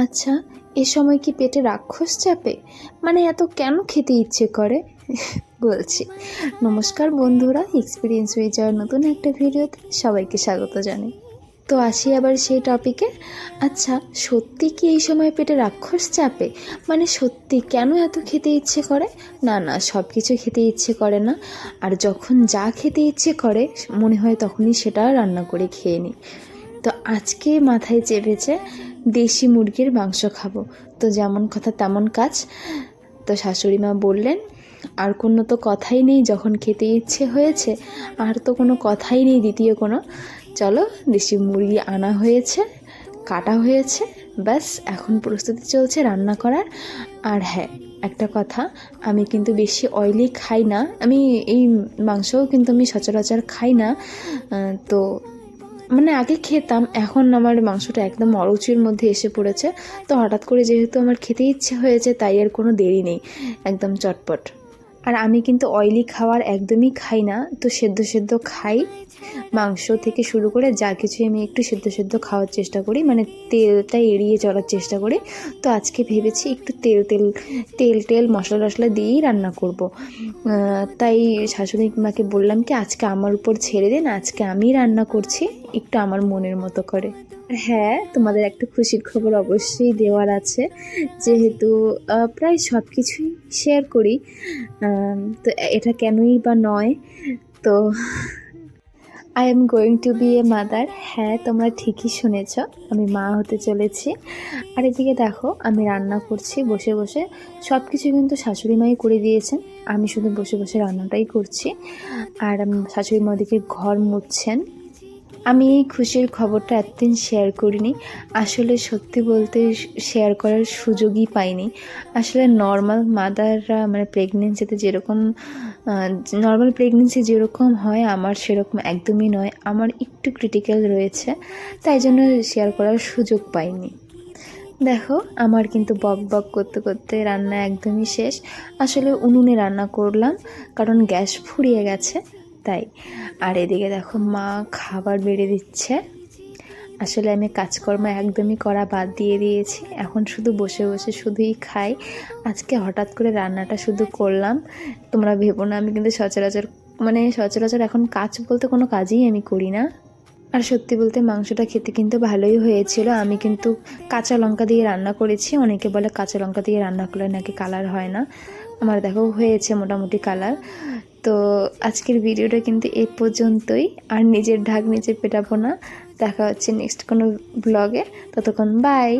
আচ্ছা এ সময় কি পেটে রাক্ষস চাপে? মানে এত কেন খেতে ইচ্ছে করে? বলছি। নমস্কার বন্ধুরা এক্সপিরিয়েন্স হয়ে যাওয়ার নতুন একটা ভিডিওতে সবাইকে স্বাগত জানাই। তো আসি আবার সেই টপিকে আচ্ছা সত্যি কি এই সময় পেটে রাক্ষস চাপে? মানে সত্যি কেন এত খেতে ইচ্ছে করে? না না সব কিছু খেতে ইচ্ছে করে না। আর যখন যা খেতে ইচ্ছে করে, মনে হয় তখনই সেটা রান্না করে খেয়ে নিই। তো আজকে মাথায় চেপেছে দেশি মুরগির মাংস খাব। তো যেমন কথা তেমন কাজ। তো শাশুড়ি মা বললেন, আর কোনো তো কথাই নেই, যখন খেতে ইচ্ছে হয়েছে, আর তো কোনো কথাই নেই দ্বিতীয় কোনো। চলো, দেশি মুরগি আনা হয়েছে, কাটা হয়েছে, ব্যাস, এখন প্রস্তুতি চলছে রান্না করার। আর হ্যাঁ একটা কথা, আমি কিন্তু বেশি অয়েলি খাই না। আমি এই মাংসও কিন্তু আমি সচরাচর খাই না। তো মানে আগে খেতাম, এখন আমার মাংসটা একদম অরুচির মধ্যে এসে পড়েছে। তো হঠাৎ করে যেহেতু আমার খেতে ইচ্ছে হয়েছে, তাই আর কোনো দেরি নেই, একদম চটপট। আর আমি কিন্তু অয়েলি খাওয়ার একদমই খাই না, তো সেদ্ধ সেদ্ধ খাই। মাংস থেকে শুরু করে যা কিছু আমি একটু সেদ্ধ সেদ্ধ খাওয়ার চেষ্টা করি মানে তেলটা এড়িয়ে চলার চেষ্টা করি। তো আজকে ভেবেছি একটু তেল তেল তেল টেল মশলা টশলা দিয়েই রান্না করব। তাই শাশুড়ি মাকে বললাম কি, আজকে আমার উপর ছেড়ে দিন আজকে আমি রান্না করছি। একটু আমার মনের মতো করে। হ্যাঁ তোমাদের একটা খুশির খবর অবশ্যই দেওয়ার আছে। যেহেতু প্রায় সব কিছুই শেয়ার করি তো এটা কেনই বা নয়, তো I am going to be a mother হ্যাঁ তোমরা ঠিকই শুনেছ, আমি মা হতে চলেছি। আর এদিকে দেখো, আমি রান্না করছি, বসে বসে। সব কিছু কিন্তু শাশুড়ি মাই করে দিয়েছেন। আমি শুধু বসে বসে রান্নাটাই করছি। আর শাশুড়ি মা ওদিকে ঘর মুছছেন। আমি এই খুশির খবরটা এতদিন শেয়ার করিনি। আসলে সত্যি বলতে শেয়ার করার সুযোগই পাইনি। আসলে নর্মাল মাদাররা মানে প্রেগনেন্সিতে যেরকম নর্মাল প্রেগনেন্সি যেরকম হয়, আমার সেরকম একদমই নয়। আমার একটু ক্রিটিক্যাল রয়েছে, তাই জন্য শেয়ার করার সুযোগ পাইনি। দেখো, আমার কিন্তু বক বক করতে করতে রান্না একদমই শেষ। আসলে উনুনে রান্না করলাম, কারণ গ্যাস ফুরিয়ে গেছে। তাই। আর এদিকে দেখো মা খাবার বেড়ে দিচ্ছে। আসলে আমি কাজকর্ম একদমই করা বাদ দিয়ে দিয়েছি। এখন শুধু বসে বসে শুধুই খাই। আজকে হঠাৎ করে রান্নাটা শুধু করলাম। তোমরা ভেবো না, আমি কিন্তু সচরাচর মানে সচরাচর এখন কাজ বলতে কোনো কাজই আমি করি না। আর সত্যি বলতে মাংসটা খেতে কিন্তু ভালোই হয়েছিল। আমি কিন্তু কাঁচা লঙ্কা দিয়ে রান্না করেছি। অনেকে বলে কাঁচা লঙ্কা দিয়ে রান্না করলে নাকি কালার হয় না। আমার দেখো হয়েছে মোটামুটি কালার তো আজকের ভিডিওটা কিন্তু এ পর্যন্তই। আর নিজের ঢাক নিজে পেটাবো না। দেখা হচ্ছে নেক্সট কোনো ব্লগে ততক্ষণ বাই